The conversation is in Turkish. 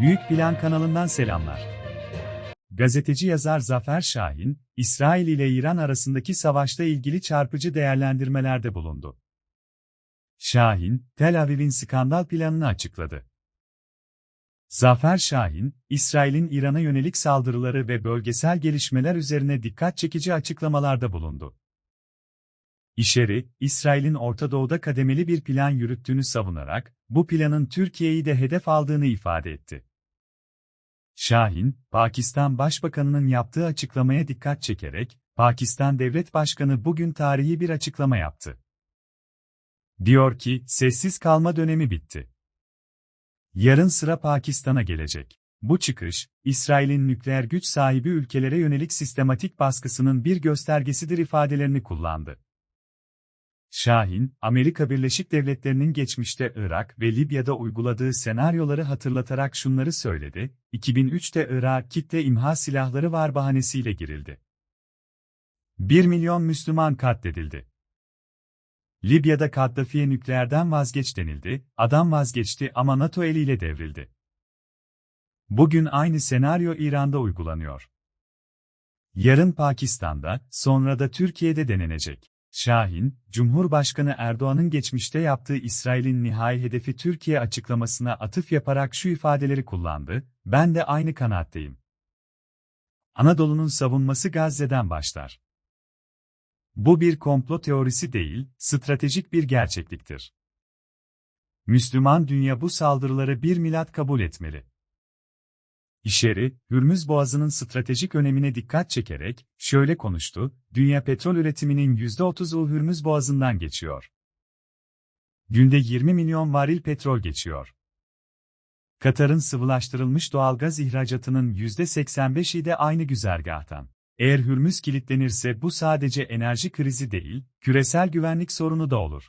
Büyük Plan kanalından selamlar. Gazeteci yazar Zafer Şahin, İsrail ile İran arasındaki savaşta ilgili çarpıcı değerlendirmelerde bulundu. Şahin, Tel Aviv'in skandal planını açıkladı. Zafer Şahin, İsrail'in İran'a yönelik saldırıları ve bölgesel gelişmeler üzerine dikkat çekici açıklamalarda bulundu. İşeri, İsrail'in Orta Doğu'da kademeli bir plan yürüttüğünü savunarak, bu planın Türkiye'yi de hedef aldığını ifade etti. Şahin, Pakistan Başbakanı'nın yaptığı açıklamaya dikkat çekerek, Pakistan Devlet Başkanı bugün tarihi bir açıklama yaptı. Diyor ki, sessiz kalma dönemi bitti. Yarın sıra Pakistan'a gelecek. Bu çıkış, İsrail'in nükleer güç sahibi ülkelere yönelik sistematik baskısının bir göstergesidir ifadelerini kullandı. Şahin, Amerika Birleşik Devletleri'nin geçmişte Irak ve Libya'da uyguladığı senaryoları hatırlatarak şunları söyledi, 2003'te Irak kitle imha silahları var bahanesiyle girildi. 1 milyon Müslüman katledildi. Libya'da Kaddafi'ye nükleerden vazgeç denildi, adam vazgeçti ama NATO eliyle devrildi. Bugün aynı senaryo İran'da uygulanıyor. Yarın Pakistan'da, sonra da Türkiye'de denenecek. Şahin, Cumhurbaşkanı Erdoğan'ın geçmişte yaptığı İsrail'in nihai hedefi Türkiye açıklamasına atıf yaparak şu ifadeleri kullandı, ben de aynı kanaatteyim. Anadolu'nun savunması Gazze'den başlar. Bu bir komplo teorisi değil, stratejik bir gerçekliktir. Müslüman dünya bu saldırıları bir milat kabul etmeli. İşeri, Hürmüz Boğazı'nın stratejik önemine dikkat çekerek, şöyle konuştu, dünya petrol üretiminin %30'u Hürmüz Boğazı'ndan geçiyor. Günde 20 milyon varil petrol geçiyor. Katar'ın sıvılaştırılmış doğalgaz ihracatının %85'i de aynı güzergahtan. Eğer Hürmüz kilitlenirse bu sadece enerji krizi değil, küresel güvenlik sorunu da olur.